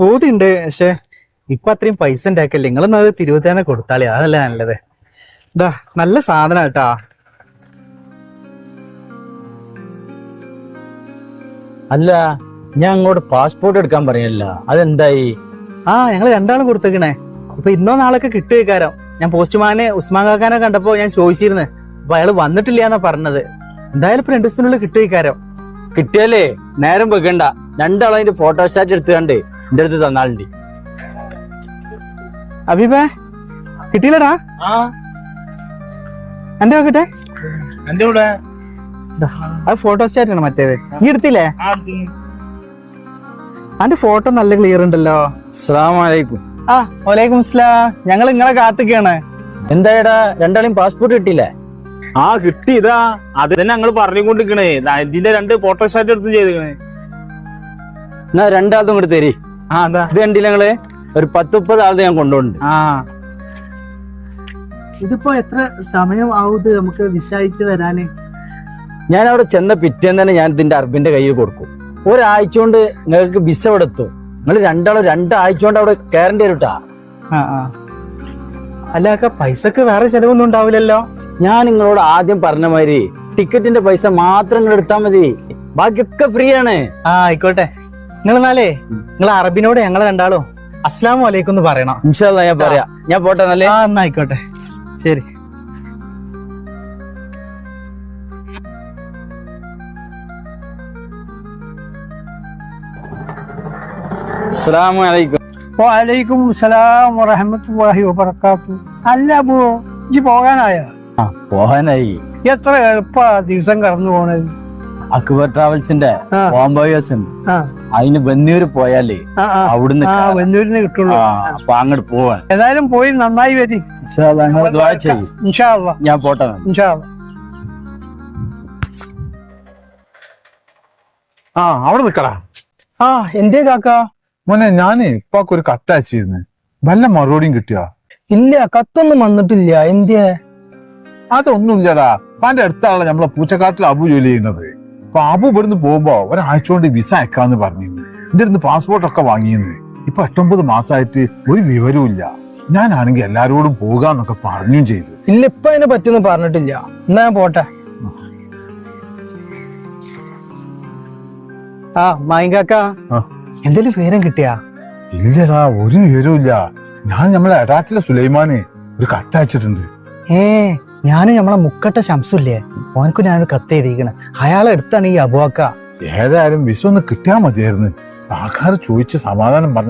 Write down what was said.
പൂതിണ്ട് പക്ഷെ ഇപ്പൊ അത്രയും പൈസ ഉണ്ടാക്കല്ലേ? നിങ്ങളൊന്നും അത് തിരുവത്തേനെ കൊടുത്താലേ അതല്ല നല്ലത്. ഇതാ നല്ല സാധനം കേട്ടാ. അല്ല ഞാൻ അങ്ങോട്ട് പാസ്പോർട്ട് എടുക്കാൻ പറയല്ല അതെന്തായി? ആ ഞങ്ങൾ രണ്ടാളും കൊടുത്തേക്കണേ. ഇപ്പൊ ഇന്നോ നാളൊക്കെ കിട്ടുകക്കാരം. ഞാൻ പോസ്റ്റ്മാനെ ഉസ്മാൻ കാക്കാനെ കണ്ടപ്പോ ഞാൻ ചോദിച്ചിരുന്നു. അപ്പൊ അയാൾ വന്നിട്ടില്ല എന്നാ പറഞ്ഞത്. എന്തായാലും ഇപ്പൊ രണ്ടു ദിവസത്തിനുള്ളിൽ കിട്ടുകക്കാരം. കിട്ടിയാലേ നേരം വെക്കണ്ട. രണ്ടാളും അതിന്റെ ഫോട്ടോസ്റ്റാറ്റ് എടുത്ത് കണ്ട് എന്റെ അടുത്ത് തന്നാളുണ്ട്. അബീബേ കിട്ടിയില്ലടാ? എന്റെ നോക്കട്ടെ എന്റെ കൂടെ അത് ഫോട്ടോ സ്റ്റാറ്റ് ആണ് മറ്റേത്. നീ എടുത്തില്ലേ? അന്റെ ഫോട്ടോ നല്ല ക്ലിയർ ഉണ്ടല്ലോ. അസ്സലാമലൈക്കും. ആ വലൈക്കും അസ്സലാം. ഞങ്ങൾ നിങ്ങളെ കാത്തുകയാണ് എന്തായടാ രണ്ടാളും പാസ്പോർട്ട് കിട്ടിയില്ലേ? ആ കിട്ടി ഇതാ. അത് തന്നെ ഞങ്ങൾ പറഞ്ഞുകൊണ്ടിരിക്കണേ ഇതിന്റെ രണ്ട് ഷാറ്റ് എടുത്തും ചെയ്തിക്കണേ എന്നാ രണ്ടാളും ഇങ്ങോട്ട് തരേ. ഇത് കണ്ടില്ല ഒരു പത്ത് മുപ്പത് ഞാൻ കൊണ്ടുപോകുന്നുണ്ട്. ആ. ഇതിപ്പോ എത്ര സമയം ആവുത് നമുക്ക് വിശായിട്ട് വരാന്? ഞാൻ അവിടെ ചെന്ന പിറ്റേന്ന് തന്നെ ഞാൻ ഇതിന്റെ അർബിന്റെ കയ്യിൽ കൊടുക്കും. ഒരാഴ്ച കൊണ്ട് നിങ്ങൾക്ക് വിസ ഇവിടെ എത്തും. നിങ്ങൾ രണ്ടാളും രണ്ടാഴ്ച കൊണ്ട് അവിടെ കയറേണ്ടി വരും ട്ടാ. ആ ആ. അല്ല അക്ക പൈസക്ക് വേറെ ചെലവൊന്നും ഉണ്ടാവില്ലല്ലോ? ഞാൻ നിങ്ങളോട് ആദ്യം പറഞ്ഞ മാതിരി ടിക്കറ്റിന്റെ പൈസ മാത്രം നിങ്ങൾ എടുത്താൽ മതി. ബാക്കിയൊക്കെ ഫ്രീ ആണ്. ആ ആയിക്കോട്ടെ. നിങ്ങൾ എന്നാലേ നിങ്ങൾ അറബിനോട് ഞങ്ങളെ രണ്ടാളും അസ്ലാം വലൈക്കും എന്ന് പറയണം. ഇൻഷാല്ലാ ഞാൻ പറയാം. ഞാൻ പോട്ടെ എന്നല്ലേ ആ എന്നായിക്കോട്ടെ ശരി. അസ്സലാമലൈക്കും വലൈക്കും സലാം വബർക്കാത്തു അല്ല അപ്പോ ഇജ്ജ് പോകാനായോ? ആ പോകാനായി. എത്ര എളുപ്പ ദിവസം കടന്നു പോണത് അക്ബർ ട്രാവൽസിന്റെ. കോംബോയേഴ്സ് ഉണ്ട്. അതിന് ബന്നൂര് പോയാലേ അവിടുന്ന് ആ വെന്നൂരിന്ന് കിട്ടുള്ളൂ. അപ്പൊ അങ്ങോട്ട് പോവാൻ ഏതായാലും പോയി നന്നായി വരി. ഞാൻ പോട്ടെ ആ അവിടെ നിക്കടാ. ആ എന്തേ കാക്ക? മോനെ ഞാൻ ഇപ്പൊക്കെ ഒരു കത്തയച്ചിരുന്നു വല്ല മറുപടിയും കിട്ടിയോ? ഇല്ല കത്തൊന്നും വന്നിട്ടില്ല. എന്തേ അതൊന്നുമില്ലടാ. പാന്റെ അടുത്താണല്ലോ നമ്മളെ പൂച്ചക്കാട്ടിൽ അബു ജോലി ചെയ്യുന്നത്. അപ്പൊ അബു ഇവിടുന്ന് പോകുമ്പോ ഒരാഴ്ച കൊണ്ട് വിസ അയക്കാന്ന് പറഞ്ഞിരുന്നു. എന്റെ അടുത്ത് പാസ്പോർട്ട് ഒക്കെ വാങ്ങിയെന്ന് ഇപ്പൊ എട്ടൊമ്പത് മാസമായിട്ട് ഒരു വിവരവും ഇല്ല ഞാനാണെങ്കിൽ എല്ലാരോടും പോകാന്നൊക്കെ പറഞ്ഞും ചെയ്തു. ഇല്ല ഇപ്പൊ അതിനെ പറ്റിയൊന്നും പറഞ്ഞിട്ടില്ല. എന്നാ ഞാൻ പോട്ടെ. ആ മായിങ്കാക്ക ആ. എന്തേലും വിവരം കിട്ടിയാ? ഇല്ലടാ ഒരു വിവരവും ഇല്ല ഞാൻ നമ്മളെ എടാട്ടിലെ സുലൈമാന് ഒരു കത്തയച്ചിട്ടുണ്ട്. ഏ ഞാനും നമ്മളെ മുക്കട്ട ശംസില്ലേ? ഓനക്കും ഞാനൊരു കത്ത് എഴുതിക്കണേ അയാളെ അടുത്താണ് ഈ അബുവാക്ക. ഏതായാലും വിസ ഒന്ന് കിട്ടിയാ മതിയായിരുന്നു. ആൾക്കാർ ചോദിച്ച് സമാധാനം